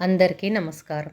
అందరికీ నమస్కారం.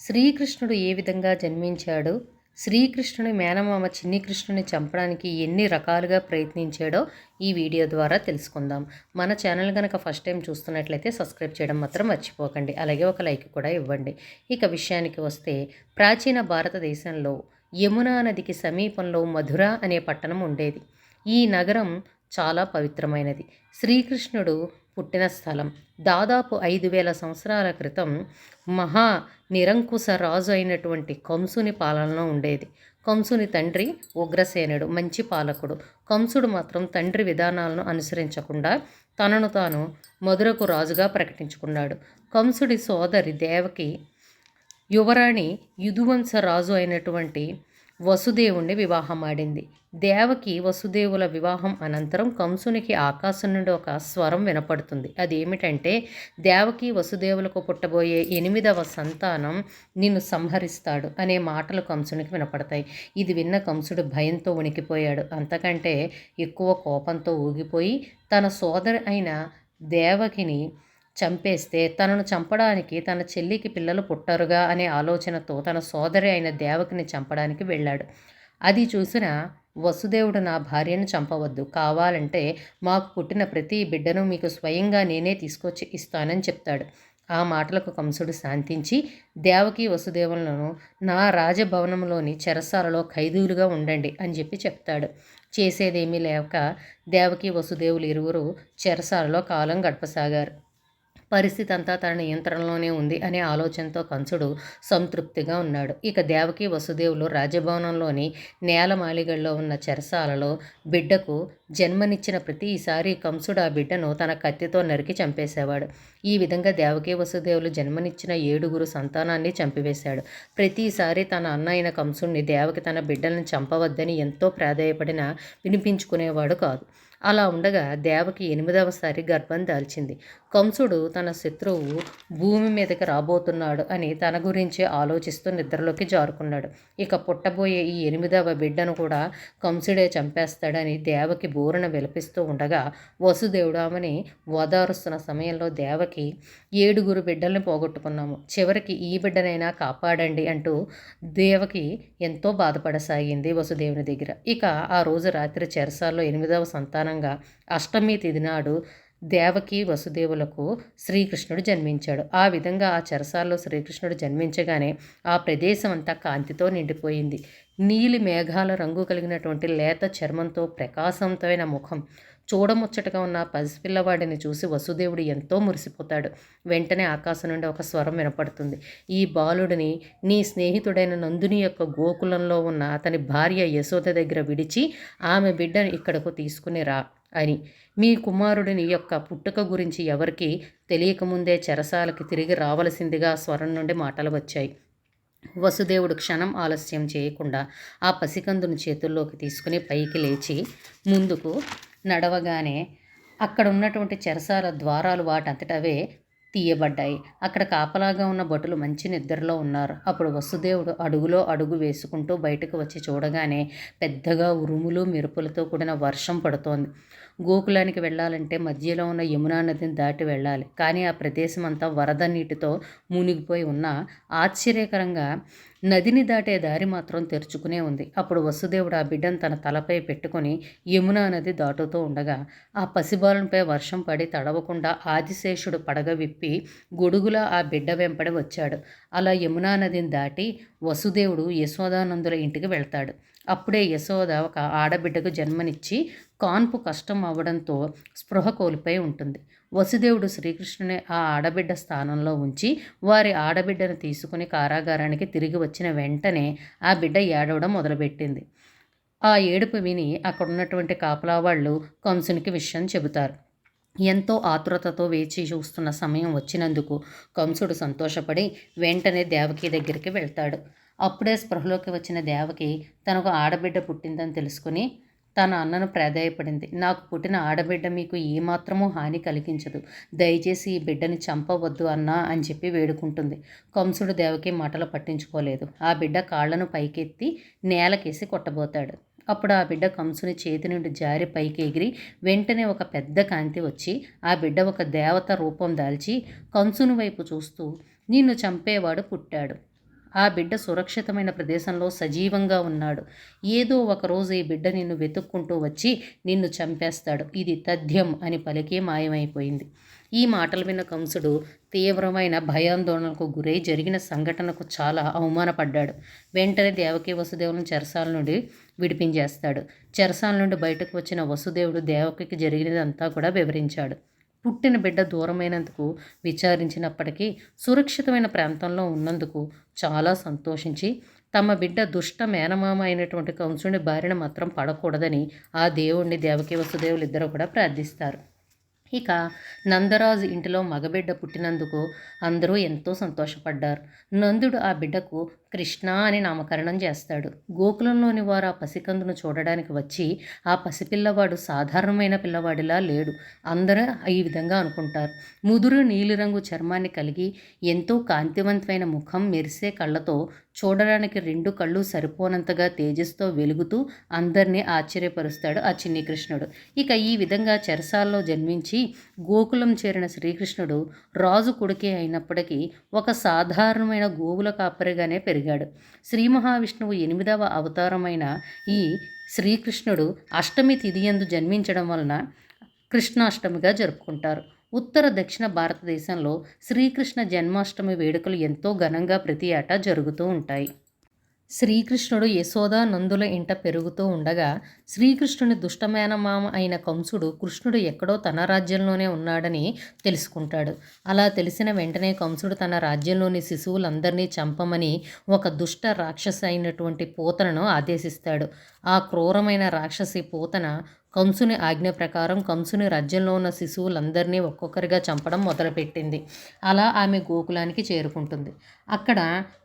శ్రీకృష్ణుడు ఏ విధంగా జన్మించాడు శ్రీకృష్ణుని మేనమామ చిన్ని కృష్ణుని చంపడానికి ఎన్ని రకాలుగా ప్రయత్నించాడో ఈ వీడియో ద్వారా తెలుసుకుందాం. మన ఛానల్ కనుక ఫస్ట్ టైం చూస్తున్నట్లయితే సబ్స్క్రైబ్ చేయడం మాత్రం మర్చిపోకండి. అలాగే ఒక లైక్ కూడా ఇవ్వండి. ఇక విషయానికి వస్తే ప్రాచీన భారతదేశంలో యమునా నదికి సమీపంలో మధుర అనే పట్టణం ఉండేది. ఈ నగరం చాలా పవిత్రమైనది. శ్రీకృష్ణుడు పుట్టిన స్థలం. దాదాపు ఐదు వేల సంవత్సరాల క్రితం మహా నిరంకుశ రాజు అయినటువంటి కంసుని పాలనలో ఉండేది. కంసుని తండ్రి ఉగ్రసేనుడు మంచి పాలకుడు. కంసుడు మాత్రం తండ్రి విధానాలను అనుసరించకుండా తనను తాను మధురకు రాజుగా ప్రకటించుకున్నాడు. కంసుడి సోదరి దేవకి యువరాణి యుధువంశ రాజు అయినటువంటి వసుదేవుణ్ణి వివాహమాడింది దేవకి వసుదేవుల వివాహం అనంతరం కంసునికి ఆకాశం నుండి ఒక స్వరం వినపడుతుంది. అదేమిటంటే దేవకి వసుదేవులకు పుట్టబోయే ఎనిమిదవ సంతానం నిన్ను సంహరిస్తాడు అనే మాటలు కంసునికి వినపడతాయి. ఇది విన్న కంసుడు భయంతో ఉనికిపోయాడు. అంతకంటే ఎక్కువ కోపంతో ఊగిపోయి తన సోదరి అయిన దేవకిని చంపేస్తే తనను చంపడానికి తన చెల్లికి పిల్లలు పుట్టరుగా అనే ఆలోచనతో తన సోదరి అయిన దేవకిని చంపడానికి వెళ్ళాడు. అది చూసిన వసుదేవుడు నా భార్యను చంపవద్దు. కావాలంటే మాకు పుట్టిన ప్రతి బిడ్డను మీకు స్వయంగా నేనే తీసుకొచ్చి ఇస్తానని చెప్తాడు ఆ మాటలకు కంసుడు శాంతించి దేవకి వసుదేవులను నా రాజభవనంలోని చెరసాలలో ఖైదీలుగా ఉండండి అని చెప్పి చెప్తాడు. చేసేదేమీ లేక దేవకి వసుదేవులు ఇరువురు చెరసాలలో కాలం గడపసాగారు. పరిస్థితి అంతా తన నియంత్రణలోనే ఉంది అనే ఆలోచనతో కంసుడు సంతృప్తిగా ఉన్నాడు. ఇక దేవకి వసుదేవులు రాజభవనంలోని నేలమాళిగల్లో ఉన్న చెరసాలలో బిడ్డకు జన్మనిచ్చిన ప్రతిసారి కంసుడు ఆ బిడ్డను తన కత్తితో నరికి చంపేసేవాడు. ఈ విధంగా దేవకి వసుదేవులు జన్మనిచ్చిన ఏడుగురు సంతానాన్ని చంపివేశాడు. ప్రతిసారి తన అన్న అయిన కంసుడిని దేవకి తన బిడ్డలను చంపవద్దని ఎంతో ప్రాధాయపడిన వినిపించుకునేవాడు కాదు. అలా ఉండగా దేవకి ఎనిమిదవసారి గర్భం దాల్చింది. కంసుడు తన శత్రువు భూమి మీదకి రాబోతున్నాడు అని తన గురించి ఆలోచిస్తూ నిద్రలోకి జారుకున్నాడు. ఇక పుట్టబోయే ఈ ఎనిమిదవ బిడ్డను కూడా కంసుడే చంపేస్తాడని దేవకి బోరున విలపిస్తూ ఉండగా వసుదేవుడు ఆమెని ఓదారుస్తున్న సమయంలో దేవకి ఏడుగురు బిడ్డల్ని పోగొట్టుకున్నాము. చివరికి ఈ బిడ్డనైనా కాపాడండి అంటూ దేవకి ఎంతో బాధపడసాగింది వసుదేవుని దగ్గర. ఇక ఆ రోజు రాత్రి చెరసాల్లో ఎనిమిదవ సంతానం సంతానంగా అష్టమి తిథి నాడు దేవకి వసుదేవులకు శ్రీకృష్ణుడు జన్మించాడు. ఆ విధంగా ఆ చెరసాల్లో శ్రీకృష్ణుడు జన్మించగానే ఆ ప్రదేశం అంతా కాంతితో నిండిపోయింది. నీలి మేఘాల రంగు కలిగినటువంటి లేత చర్మంతో ప్రకాశవంతమైన ముఖం చూడముచ్చటగా ఉన్న పసిపిల్లవాడిని చూసి వసుదేవుడు ఎంతో మురిసిపోతాడు. వెంటనే ఆకాశం నుండి ఒక స్వరం వినపడుతుంది. ఈ బాలుడిని నీ స్నేహితుడైన నందుని యొక్క గోకులంలో ఉన్న అతని భార్య యశోద దగ్గర విడిచి ఆమె బిడ్డను ఇక్కడకు తీసుకుని రా అని. మీ కుమారుడిని యొక్క పుట్టుక గురించి ఎవరికి తెలియకముందే చెరసాలకి తిరిగి రావలసిందిగా స్వరం నుండి మాటలు వచ్చాయి. వసుదేవుడు క్షణం ఆలస్యం చేయకుండా ఆ పసికందును చేతుల్లోకి తీసుకుని పైకి లేచి ముందుకు నడవగానే అక్కడ ఉన్నటువంటి చెరసాల ద్వారాలు వాటంతటవే తీయబడ్డాయి. అక్కడ కాపలాగా ఉన్న భటులు మంచి నిద్రలో ఉన్నారు. అప్పుడు వసుదేవుడు అడుగులో అడుగు వేసుకుంటూ బయటకు వచ్చి చూడగానే పెద్దగా ఉరుములు మెరుపులతో కూడిన వర్షం పడుతోంది. గోకులానికి వెళ్ళాలంటే మధ్యలో ఉన్న యమునా నదిని దాటి వెళ్ళాలి. కానీ ఆ ప్రదేశం అంతా వరద నీటితో మునిగిపోయి ఉన్న ఆశ్చర్యకరంగా నదిని దాటే దారి మాత్రం తెరుచుకునే ఉంది. అప్పుడు వసుదేవుడు ఆ బిడ్డను తన తలపై పెట్టుకొని యమునా నది దాటుతూ ఉండగా ఆ పసిబాలంపై వర్షం పడి తడవకుండా ఆదిశేషుడు పడగ విప్పి గొడుగులా ఆ బిడ్డ వెంపడి వచ్చాడు. అలా యమునా నదిని దాటి వసుదేవుడు యశోదానందుల ఇంటికి వెళ్తాడు. అప్పుడే యశోద ఒక ఆడబిడ్డకు జన్మనిచ్చి కాన్పు కష్టం అవ్వడంతో స్పృహ కోల్పోయి ఉంటుంది. వసుదేవుడు శ్రీకృష్ణుని ఆ ఆడబిడ్డ స్థానంలో ఉంచి వారి ఆడబిడ్డను తీసుకుని కారాగారానికి తిరిగి వచ్చిన వెంటనే ఆ బిడ్డ ఏడవడం మొదలుపెట్టింది. ఆ ఏడుపు విని అక్కడ ఉన్నటువంటి కాపలా వాళ్ళు కంసునికి విషయం చెబుతారు. ఎంతో ఆతురతతో వేచి చూస్తున్న సమయం వచ్చినందుకు కంసుడు సంతోషపడి వెంటనే దేవకి దగ్గరికి వెళ్తాడు. అప్పుడే స్పృహలోకి వచ్చిన దేవకి తనకు ఆడబిడ్డ పుట్టిందని తెలుసుకుని తన అన్నను ప్రాధాయపడింది. నాకు పుట్టిన ఆడబిడ్డ మీకు ఏమాత్రమూ హాని కలిగించదు. దయచేసి ఈ బిడ్డని చంపవద్దు అన్నా అని చెప్పి వేడుకుంటుంది. కంసుడు దేవకి మాటలు పట్టించుకోలేదు. ఆ బిడ్డ కాళ్ళను పైకెత్తి నేలకేసి కొట్టబోతాడు. అప్పుడు ఆ బిడ్డ కంసుని చేతి నుండి జారి పైకి ఎగిరి వెంటనే ఒక పెద్ద కాంతి వచ్చి ఆ బిడ్డ ఒక దేవత రూపం దాల్చి కంసుని వైపు చూస్తూ నిన్ను చంపేవాడు పుట్టాడు. ఆ బిడ్డ సురక్షితమైన ప్రదేశంలో సజీవంగా ఉన్నాడు. ఏదో ఒకరోజు ఈ బిడ్డ నిన్ను వెతుక్కుంటూ వచ్చి నిన్ను చంపేస్తాడు. ఇది తథ్యం అని పలికే మాయమైపోయింది. ఈ మాటలు విన్న కంసుడు తీవ్రమైన భయాందోళనకు గురై జరిగిన సంఘటనకు చాలా అవమానపడ్డాడు. వెంటనే దేవకి వసుదేవులను చెరసాల నుండి విడిపించేస్తాడు. చెరసాల నుండి బయటకు వచ్చిన వసుదేవుడు దేవకికి జరిగినదంతా కూడా వివరించాడు. పుట్టిన బిడ్డ దూరమైనందుకు విచారించినప్పటికీ సురక్షితమైన ప్రాంతంలో ఉన్నందుకు చాలా సంతోషించి తమ బిడ్డ దుష్ట మేనమామ అయినటువంటి కంసుని బారిన మాత్రం పడకూడదని ఆ దేవుణ్ణి దేవకి వసుదేవులు ఇద్దరు కూడా ప్రార్థిస్తారు. ఇక నందరాజు ఇంటిలో మగబిడ్డ పుట్టినందుకు అందరూ ఎంతో సంతోషపడ్డారు. నందుడు ఆ బిడ్డకు కృష్ణ అని నామకరణం చేస్తాడు. గోకులంలోని వారు ఆ పసికందును చూడడానికి వచ్చి ఆ పసిపిల్లవాడు సాధారణమైన పిల్లవాడిలా లేడు. అందరూ ఈ విధంగా అనుకుంటారు. ముదురు నీలిరంగు చర్మాన్ని కలిగి ఎంతో కాంతివంతమైన ముఖం మెరిసే కళ్ళతో చూడడానికి రెండు కళ్ళు సరిపోనంతగా తేజస్తో వెలుగుతూ అందరినీ ఆశ్చర్యపరుస్తాడు ఆ చిన్ని కృష్ణుడు ఇక ఈ విధంగా చెరసాల్లో జన్మించి గోకులం చేరిన శ్రీకృష్ణుడు రాజు కొడుకే అయినప్పటికీ ఒక సాధారణమైన గోవుల కాపరిగానే పెరిగాడు. శ్రీ మహావిష్ణువు ఎనిమిదవ అవతారమైన ఈ శ్రీకృష్ణుడు అష్టమి తిథియందు జన్మించడం వలన కృష్ణాష్టమిగా జరుపుకుంటారు. ఉత్తర దక్షిణ భారతదేశంలో శ్రీకృష్ణ జన్మాష్టమి వేడుకలు ఎంతో ఘనంగా ప్రతి ఏటా జరుగుతూ ఉంటాయి. శ్రీకృష్ణుడు యశోద నందుల ఇంట పెరుగుతూ ఉండగా శ్రీకృష్ణుని దుష్టమేనమామ అయిన కంసుడు కృష్ణుడు ఎక్కడో తన రాజ్యంలోనే ఉన్నాడని తెలుసుకుంటాడు. అలా తెలిసిన వెంటనే కంసుడు తన రాజ్యంలోని శిశువులందరినీ చంపమని ఒక దుష్ట రాక్షసి అయినటువంటి పూతనను ఆదేశిస్తాడు. ఆ క్రూరమైన రాక్షసి పూతన కంసుని ఆజ్ఞ ప్రకారం కంసుని రాజ్యంలో ఉన్న శిశువులందరినీ ఒక్కొక్కరిగా చంపడం మొదలుపెట్టింది. అలా ఆమె గోకులానికి చేరుకుంటుంది. అక్కడ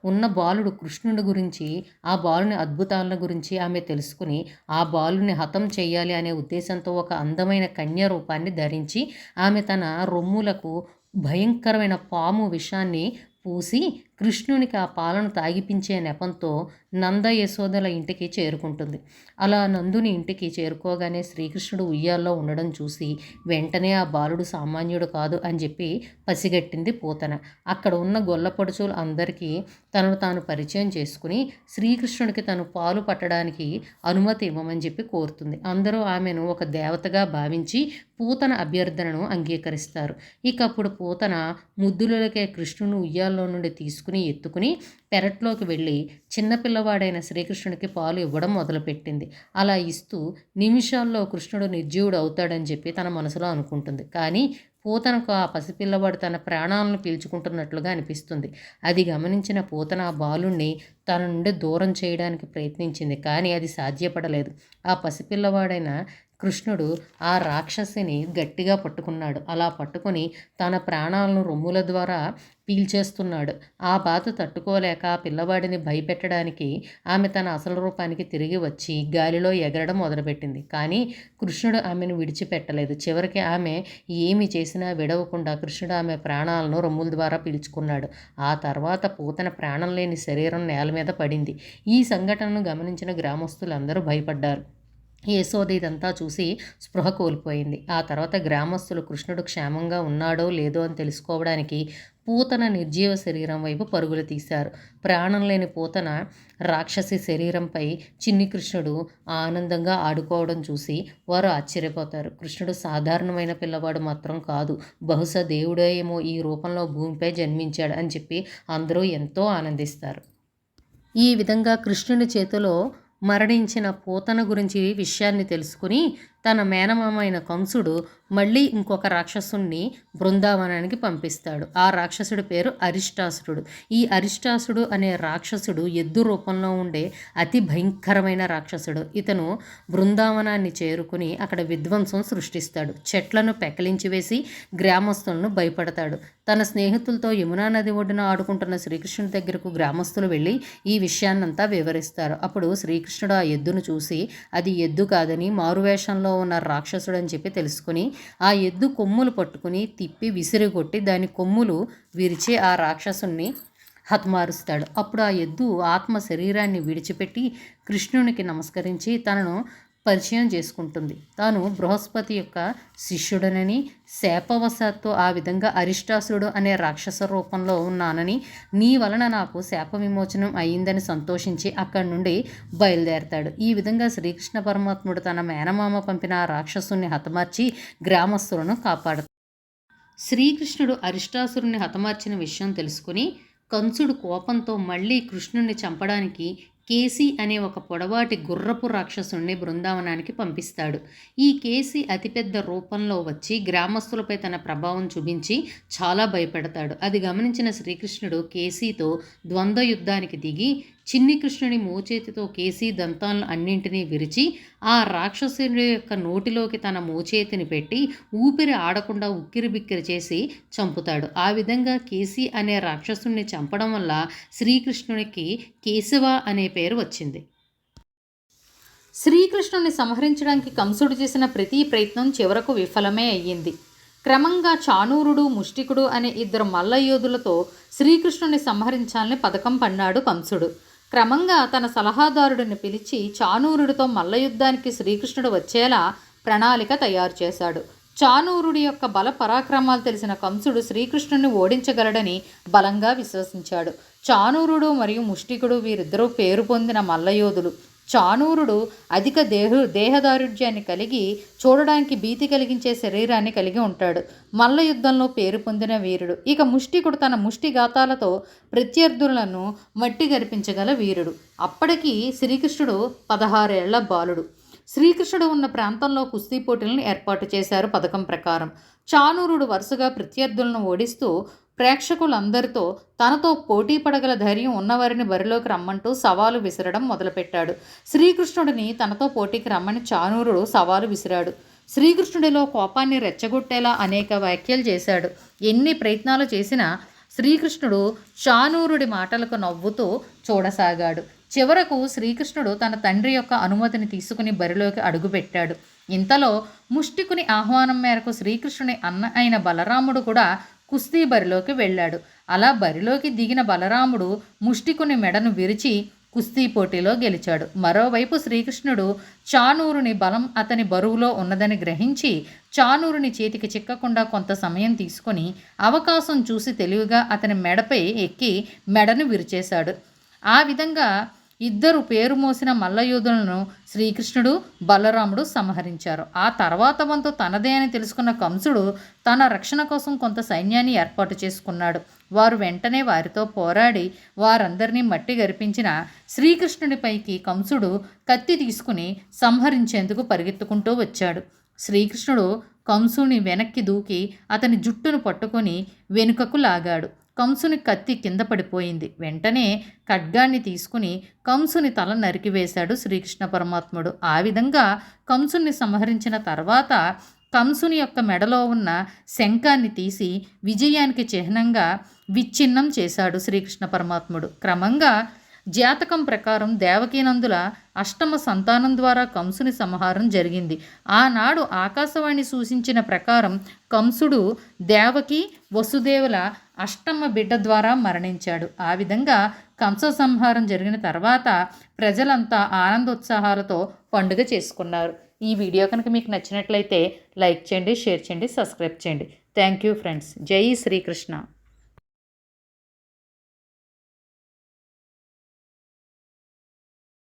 ఉన్న బాలుడు కృష్ణుడి గురించి ఆ బాలుని అద్భుతాలను గురించి ఆమె తెలుసుకుని ఆ బాలుని హతం చేయాలి అనే ఉద్దేశంతో ఒక అందమైన కన్య రూపాన్ని ధరించి ఆమె తన రొమ్ములకు భయంకరమైన పాము విషాన్ని పూసి కృష్ణునికి ఆ పాలను తాగిపించే నెపంతో నంద యశోదల ఇంటికి చేరుకుంటుంది. అలా నందుని ఇంటికి చేరుకోగానే శ్రీకృష్ణుడు ఉయ్యాల్లో ఉండడం చూసి వెంటనే ఆ బాలుడు సామాన్యుడు కాదు అని చెప్పి పసిగట్టింది పూతన. అక్కడ ఉన్న గొల్లపడుచులు అందరికీ తనను తాను పరిచయం చేసుకుని శ్రీకృష్ణుడికి తను పాలు పట్టడానికి అనుమతి ఇవ్వమని చెప్పి కోరుతుంది. అందరూ ఆమెను ఒక దేవతగా భావించి పూతన అభ్యర్థనను అంగీకరిస్తారు. ఇక అప్పుడు పూతన ముద్దులకే కృష్ణుని ఉయ్యాల్లో నుండి తీసుకు తీసుకుని ఎత్తుకుని పెరట్లోకి వెళ్ళి చిన్నపిల్లవాడైన శ్రీకృష్ణుడికి పాలు ఇవ్వడం మొదలుపెట్టింది. అలా ఇస్తూ నిమిషాల్లో కృష్ణుడు నిర్జీవుడు అవుతాడని చెప్పి తన మనసులో అనుకుంటుంది. కానీ పూతనకు ఆ పసిపిల్లవాడు తన ప్రాణాలను పీల్చుకుంటున్నట్లుగా అనిపిస్తుంది. అది గమనించిన పూతన ఆ బాలుణ్ణి తన నుండి దూరం చేయడానికి ప్రయత్నించింది. కానీ అది సాధ్యపడలేదు. ఆ పసిపిల్లవాడైన కృష్ణుడు ఆ రాక్షసిని గట్టిగా పట్టుకున్నాడు. అలా పట్టుకొని తన ప్రాణాలను రొమ్ముల ద్వారా పీల్చేస్తున్నాడు. ఆ బాధ తట్టుకోలేక ఆ పిల్లవాడిని భయపెట్టడానికి ఆమె తన అసలు రూపానికి తిరిగి వచ్చి గాలిలో ఎగరడం మొదలుపెట్టింది. కానీ కృష్ణుడు ఆమెను విడిచిపెట్టలేదు. చివరికి ఆమె ఏమి చేసినా విడవకుండా కృష్ణుడు ఆమె ప్రాణాలను రొమ్ముల ద్వారా పీల్చుకున్నాడు. ఆ తర్వాత పూతన ప్రాణం లేని శరీరం నేల మీద పడింది. ఈ సంఘటనను గమనించిన గ్రామస్తులందరూ భయపడ్డారు. యశోద ఇదంతా చూసి స్పృహ కోల్పోయింది. ఆ తర్వాత గ్రామస్తులు కృష్ణుడు క్షేమంగా ఉన్నాడో లేదో అని తెలుసుకోవడానికి పూతన నిర్జీవ శరీరం వైపు పరుగులు తీశారు. ప్రాణం లేని పూతన రాక్షసి శరీరంపై చిన్ని కృష్ణుడు ఆనందంగా ఆడుకోవడం చూసి వారు ఆశ్చర్యపోతారు. కృష్ణుడు సాధారణమైన పిల్లవాడు మాత్రం కాదు. బహుశా దేవుడే ఏమో ఈ రూపంలో భూమిపై జన్మించాడు అని చెప్పి అందరూ ఎంతో ఆనందిస్తారు. ఈ విధంగా కృష్ణుని చేతిలో మరణించిన పూతన గురించి విషయాన్ని తెలుసుకుని తన మేనమామైన కంసుడు మళ్ళీ ఇంకొక రాక్షసుణ్ణి బృందావనానికి పంపిస్తాడు. ఆ రాక్షసుడి పేరు అరిష్టాసురుడు. ఈ అరిష్టాసుడు అనే రాక్షసుడు ఎద్దు రూపంలో ఉండే అతి భయంకరమైన రాక్షసుడు. ఇతను బృందావనాన్ని చేరుకుని అక్కడ విధ్వంసం సృష్టిస్తాడు. చెట్లను పెకలించి వేసి గ్రామస్తులను భయపడతాడు. తన స్నేహితులతో యమునా నది ఒడ్డున ఆడుకుంటున్న శ్రీకృష్ణుడి దగ్గరకు గ్రామస్తులు వెళ్ళి ఈ విషయాన్నంతా వివరిస్తారు. అప్పుడు శ్రీకృష్ణుడు ఆ ఎద్దును చూసి అది ఎద్దు కాదని మారువేషంలో రూపంలో ఉన్న రాక్షసుడు అని చెప్పి తెలుసుకుని ఆ ఎద్దు కొమ్ములు పట్టుకుని తిప్పి విసిరిగొట్టి దాని కొమ్ములు విరిచి ఆ రాక్షసుణ్ణి హతమారుస్తాడు. అప్పుడు ఆ ఎద్దు ఆత్మ శరీరాన్ని విడిచిపెట్టి కృష్ణునికి నమస్కరించి తనను పరిచయం చేసుకుంటుంది. తాను బృహస్పతి యొక్క శిష్యుడనని శాపవశాత్తు ఆ విధంగా అరిష్టాసురుడు అనే రాక్షస రూపంలో ఉన్నానని నీ వలన నాకు శాప విమోచనం అయ్యిందని సంతోషించి అక్కడి నుండి బయలుదేరతాడు. ఈ విధంగా శ్రీకృష్ణ పరమాత్ముడు తన మేనమామ పంపిన ఆ రాక్షసుని హతమార్చి గ్రామస్తులను కాపాడు. శ్రీకృష్ణుడు అరిష్టాసురుని హతమార్చిన విషయం తెలుసుకుని కంసుడు కోపంతో మళ్ళీ కృష్ణుణ్ణి చంపడానికి కేసి అనే ఒక పొడవాటి గుర్రపు రాక్షసుణ్ణి బృందావనానికి పంపిస్తాడు. ఈ కేసి అతిపెద్ద రూపంలో వచ్చి గ్రామస్తులపై తన ప్రభావం చూపించి చాలా భయపెడతాడు. అది గమనించిన శ్రీకృష్ణుడు కేసీతో ద్వంద్వ యుద్ధానికి దిగి చిన్ని కృష్ణుని మోచేతితో కేసీ దంతాలను అన్నింటినీ విరిచి ఆ రాక్షసుని యొక్క నోటిలోకి తన మోచేతిని పెట్టి ఊపిరి ఆడకుండా ఉక్కిరి బిక్కిరి చేసి చంపుతాడు. ఆ విధంగా కేసీ అనే రాక్షసుని చంపడం వల్ల శ్రీకృష్ణునికి కేశవ అనే పేరు వచ్చింది. శ్రీకృష్ణుని సంహరించడానికి కంసుడు చేసిన ప్రతి ప్రయత్నం చివరకు విఫలమే అయ్యింది. క్రమంగా చానూరుడు ముష్టికుడు అనే ఇద్దరు మల్లయోధులతో శ్రీకృష్ణుని సంహరించాలని పథకం పన్నాడు కంసుడు. క్రమంగా తన సలహాదారుడిని పిలిచి చానూరుడితో మల్లయుద్ధానికి శ్రీకృష్ణుడు వచ్చేలా ప్రణాళిక తయారు చేశాడు. చానూరుడి యొక్క బల పరాక్రమాలు తెలిసిన కంసుడు శ్రీకృష్ణుని ఓడించగలడని బలంగా విశ్వసించాడు. చానూరుడు మరియు ముష్టికుడు వీరిద్దరూ పేరు పొందిన మల్లయోధులు. చానూరుడు అధిక దేహ దేహదారుఢ్యాన్ని కలిగి చూడడానికి భీతి కలిగించే శరీరాన్ని కలిగి ఉంటాడు. మల్ల యుద్ధంలో పేరు పొందిన వీరుడు. ఇక ముష్టికుడు తన ముష్టి గాతాలతో ప్రత్యర్థులను మట్టి గరిపించగల వీరుడు. అప్పటికి శ్రీకృష్ణుడు పదహారేళ్ళ బాలుడు. శ్రీకృష్ణుడు ఉన్న ప్రాంతంలో కుస్తీ పోటీలను ఏర్పాటు చేశారు పథకం ప్రకారం. చానూరుడు వరుసగా ప్రత్యర్థులను ఓడిస్తూ ప్రేక్షకులందరితో తనతో పోటీ పడగల ధైర్యం ఉన్నవారిని బరిలోకి రమ్మంటూ సవాలు విసరడం మొదలుపెట్టాడు. శ్రీకృష్ణుడిని తనతో పోటీకి రమ్మని చానూరుడు సవాలు విసిరాడు. శ్రీకృష్ణుడిలో కోపాన్ని రెచ్చగొట్టేలా అనేక వ్యాఖ్యలు చేశాడు. ఎన్ని ప్రయత్నాలు చేసినా శ్రీకృష్ణుడు చానూరుడి మాటలకు నవ్వుతూ చూడసాగాడు. చివరకు శ్రీకృష్ణుడు తన తండ్రి యొక్క అనుమతిని తీసుకుని బరిలోకి అడుగుపెట్టాడు. ఇంతలో ముష్టికుని ఆహ్వానం మేరకు శ్రీకృష్ణుని అన్న అయిన బలరాముడు కూడా కుస్తీ బరిలోకి వెళ్ళాడు. అలా బరిలోకి దిగిన బలరాముడు ముష్టికుని మెడను విరిచి కుస్తీ పోటీలో గెలిచాడు. మరోవైపు శ్రీకృష్ణుడు చానూరుని బలం అతని బరువులో ఉన్నదని గ్రహించి చానూరుని చేతికి చిక్కకుండా కొంత సమయం తీసుకొని అవకాశం చూసి తెలివిగా అతని మెడపై ఎక్కి మెడను విరిచేశాడు. ఆ విధంగా ఇద్దరు పేరు మోసిన మల్లయోధులను శ్రీకృష్ణుడు బలరాముడు సంహరించారు. ఆ తర్వాత వంతు తనదే అని తెలుసుకున్న కంసుడు తన రక్షణ కోసం కొంత సైన్యాన్ని ఏర్పాటు చేసుకున్నాడు. వారు వెంటనే వారితో పోరాడి వారందరినీ మట్టి గరిపించిన శ్రీకృష్ణుడిపైకి కంసుడు కత్తి తీసుకుని సంహరించేందుకు పరిగెత్తుకుంటూ వచ్చాడు. శ్రీకృష్ణుడు కంసుని వెనక్కి దూకి అతని జుట్టును పట్టుకొని వెనుకకు లాగాడు. కంసుని కత్తి కింద పడిపోయింది. వెంటనే ఖడ్గాన్ని తీసుకుని కంసుని తల నరికివేశాడు శ్రీకృష్ణ పరమాత్ముడు. ఆ విధంగా కంసుని సంహరించిన తర్వాత కంసుని యొక్క మెడలో ఉన్న శంఖాన్ని తీసి విజయానికి చిహ్నంగా విచ్ఛిన్నం చేశాడు శ్రీకృష్ణ పరమాత్ముడు. క్రమంగా జాతకం ప్రకారం దేవకీనందుల అష్టమ సంతానం ద్వారా కంసుని సంహారం జరిగింది. ఆనాడు ఆకాశవాణి సూచించిన ప్రకారం కంసుడు దేవకి వసుదేవుల అష్టమ బిడ్డ ద్వారా మరణించాడు. ఆ విధంగా కంస సంహారం జరిగిన తర్వాత ప్రజలంతా ఆనందోత్సాహాలతో పండుగ చేసుకున్నారు. ఈ వీడియో కనుక మీకు నచ్చినట్లయితే లైక్ చేయండి షేర్ చేయండి సబ్స్క్రైబ్ చేయండి. Thank you friends. జై శ్రీకృష్ణ.